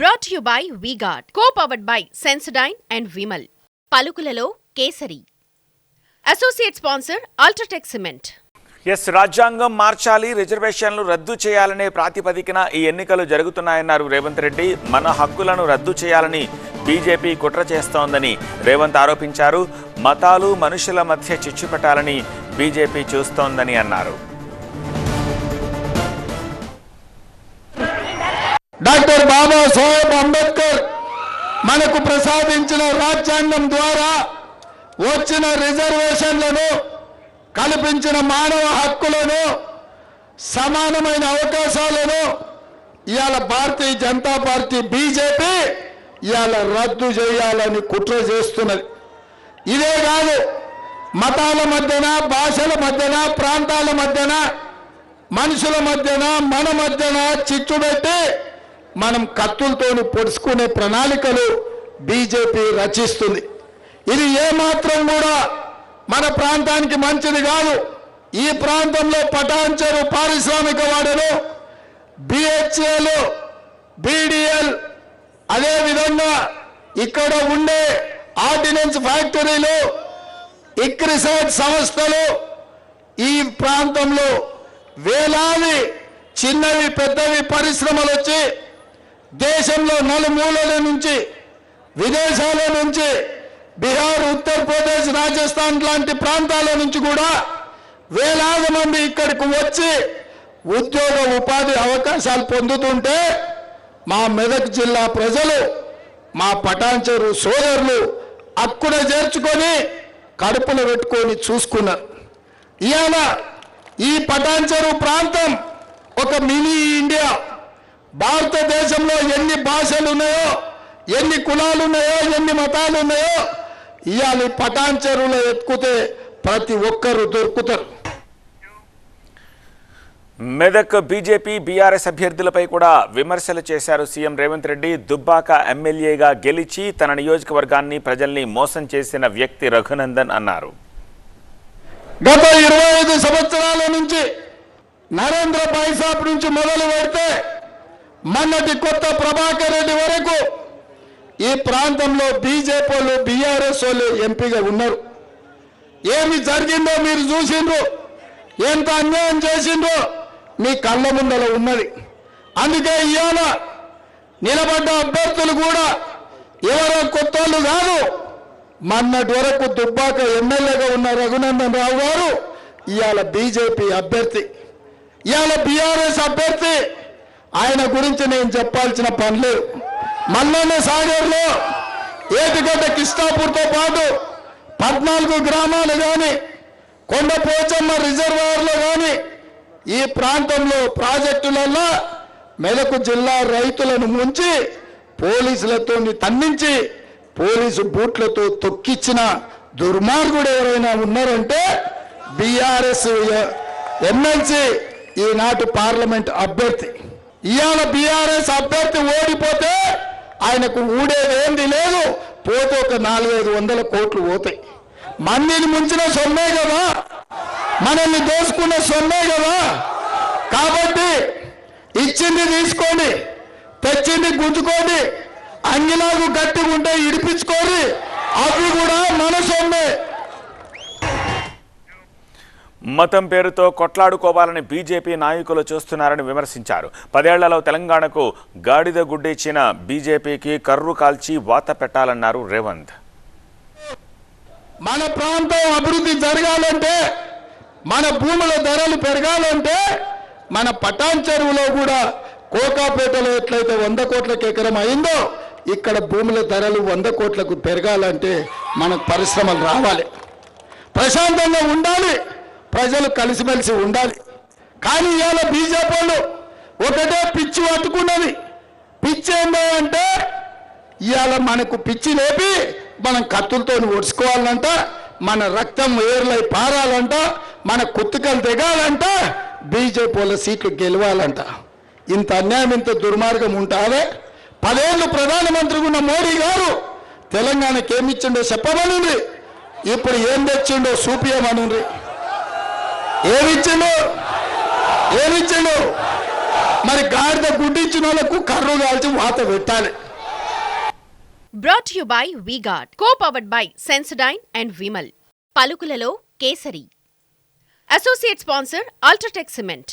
Brought you by V Guard co powered by Sensodyne and Vimal పలుకులలో kesari. Associate sponsor UltraTech cement ఎస్ రాజ్యాంగం మార్చాలి రిజర్వేషన్లు రద్దు చేయాలనే ప్రాతిపదికన ఈ ఎన్నికలు జరుగుతున్నాయన్నారు రేవంత్ రెడ్డి. మన హక్కులను రద్దు చేయాలని బీజేపీ కుట్ర చేస్తోందని రేవంత్ ఆరోపించారు. మతాలు మనుషుల మధ్య చిచ్చుపెట్టాలని బీజేపీ చూస్తోందని అన్నారు. డాక్టర్ బాబాసాహెబ్ అంబేద్కర్ మనకు ప్రసాదించిన రాజ్యాంగం ద్వారా వచ్చిన రిజర్వేషన్లను కల్పించిన మానవ హక్కులను సమానమైన అవకాశాలను ఇవాళ భారతీయ జనతా పార్టీ బీజేపీ ఇవాళ రద్దు చేయాలని కుట్ర చేస్తున్నది. ఇదే కాదు మతాల మధ్యన భాషల మధ్యన ప్రాంతాల మధ్యన మనుషుల మధ్యన మన మధ్యన చిచ్చు పెట్టి మనం కత్తులతోని పొడుచుకునే ప్రణాళికలు బీజేపీ రచిస్తుంది. ఇది ఏమాత్రం కూడా మన ప్రాంతానికి మంచిది కాదు. ఈ ప్రాంతంలో పటాంచరు పారిశ్రామిక వాడలు బిహెచ్ఏలు బీడిఎల్ అదేవిధంగా ఇక్కడ ఉండే ఆర్డినెన్స్ ఫ్యాక్టరీలు ఇక్రిసైడ్ సంస్థలు ఈ ప్రాంతంలో వేలాది చిన్నవి పెద్దవి పరిశ్రమలు వచ్చి దేశంలో నలుమూలల నుంచి విదేశాల నుంచి బీహార్ ఉత్తరప్రదేశ్ రాజస్థాన్ లాంటి ప్రాంతాల నుంచి కూడా వేలాది మంది ఇక్కడికి వచ్చి ఉద్యోగ ఉపాధి అవకాశాలు పొందుతుంటే మా మెదక్ జిల్లా ప్రజలు మా పటాన్చెరు సోదరులు అక్కడ చేర్చుకొని కడుపులు పెట్టుకొని చూసుకున్నారు. ఇవాళ ఈ పటాన్చెరు ప్రాంతం ఒక మీ భారతదేశంలో ఎన్ని భాషలు ఉన్నాయో ఎన్ని కులాలు ఉన్నాయో ఎన్ని మతాలు ఉన్నాయో ఇవాళ పటాన్ చెరువులో ఎత్తుకుతే ప్రతి ఒక్కరు దొరుకుతారు. మెదక్ బీజేపీ బీఆర్ఎస్ అభ్యర్థులపై కూడా విమర్శలు చేశారు సీఎం రేవంత్ రెడ్డి. దుబ్బాక ఎమ్మెల్యేగా గెలిచి తన నియోజకవర్గాన్ని ప్రజల్ని మోసం చేసిన వ్యక్తి రఘునందన్ అన్నారు. గత ఇరవై ఐదు సంవత్సరాల నుంచి నరేంద్ర పైసాబ్ నుంచి మొదలు పెడితే మొన్నటి కొత్త ప్రభాకర్ రెడ్డి వరకు ఈ ప్రాంతంలో బీజేపీ వాళ్ళు బీఆర్ఎస్ వాళ్ళు ఎంపీగా ఉన్నారు. ఏమి జరిగిందో మీరు చూసిండ్రు? ఎంత అన్యాయం చేసిండ్రో మీ కళ్ళ ముందర ఉన్నది. అందుకే ఇవాళ నిలబడ్డ అభ్యర్థులు కూడా ఎవరో కొత్త కాదు మొన్నటి వరకు దుబ్బాక ఎమ్మెల్యేగా ఉన్న రఘునందన్ రావు గారు ఇవాళ బీజేపీ అభ్యర్థి. ఇవాళ బీఆర్ఎస్ అభ్యర్థి ఆయన గురించి నేను చెప్పాల్సిన పని మల్లన్న సాగర్లో ఏటిగడ్డ కిష్టాపూర్తో పాటు పద్నాలుగు గ్రామాలు కానీ కొండ పోచమ్మ రిజర్వాయర్లో కానీ ఈ ప్రాంతంలో ప్రాజెక్టులలో మెలకు జిల్లా రైతులను ముంచి పోలీసులతో తన్నించి పోలీసు బూట్లతో తొక్కిచ్చిన దుర్మార్గుడు ఎవరైనా ఉన్నారంటే బీఆర్ఎస్ ఎమ్మెల్సీ ఈనాటి పార్లమెంట్ అభ్యర్థి. ఇవాళ బీఆర్ఎస్ అభ్యర్థి ఓడిపోతే ఆయనకు ఊడేది ఏంది లేదు. పోతే ఒక నాలుగైదు వందల కోట్లు పోతాయి. మందిని ముంచిన సొమ్మే కదా. మనల్ని దోసుకున్న సొమ్మే కదా. కాబట్టి ఇచ్చింది తీసుకోండి తెచ్చింది గుంజుకోండి అంగిలాగు గట్టిగా ఉంటే ఇడిపించుకోండి. అవి కూడా మన సొమ్మే మతం పేరుతో కొట్లాడుకోవాలని బీజేపీ నాయకులు చూస్తున్నారని విమర్శించారు. పదేళ్ళలో తెలంగాణకు గాడిద గుడ్డిచ్చిన బీజేపీకి కర్రు కాల్చి వాత పెట్టాలన్నారు రేవంత్. మన ప్రాంతం అభివృద్ధి జరగాలంటే మన భూముల ధరలు పెరగాలంటే మన పటాన్ చెరువులో కూడా కోకాపేటలో ఎట్లయితే వంద కోట్లకు ఎకరం అయిందో ఇక్కడ భూముల ధరలు వంద కోట్లకు పెరగాలంటే మనకు పరిశ్రమలు రావాలి. ప్రశాంతంగా ఉండాలి. ప్రజలు కలిసిమెలిసి ఉండాలి. కానీ ఇవాళ బీజేపీ వాళ్ళు ఒకటే పిచ్చి పట్టుకున్నది. పిచ్చి ఏందో అంటే ఇవాళ మనకు పిచ్చి లేపి మనం కత్తులతో ఒడుచుకోవాలంట మన రక్తం వేర్లై పారాలంట మన కుత్తుకలు దిగాలంట బీజేపీ వాళ్ళ సీట్లు గెలవాలంట. ఇంత అన్యాయం ఇంత దుర్మార్గం ఉంటారే పదేళ్ళు ప్రధానమంత్రిగా ఉన్న మోడీ గారు తెలంగాణకి ఏమిచ్చిండో చెప్పమనుండ్రి. ఇప్పుడు ఏం తెచ్చిండో చూపియమనుండ్రి ఏమిచ్చిండు? ఏమిచ్చిండు? మరి గాడిద గుడ్డిచ్చిన వాళ్ళకు కర్రు కాల్చి వాత పెట్టాలి. Brought you by V Guard co powered by Sensodyne and Vimal పలుకులలో kesari. Associate sponsor UltraTech cement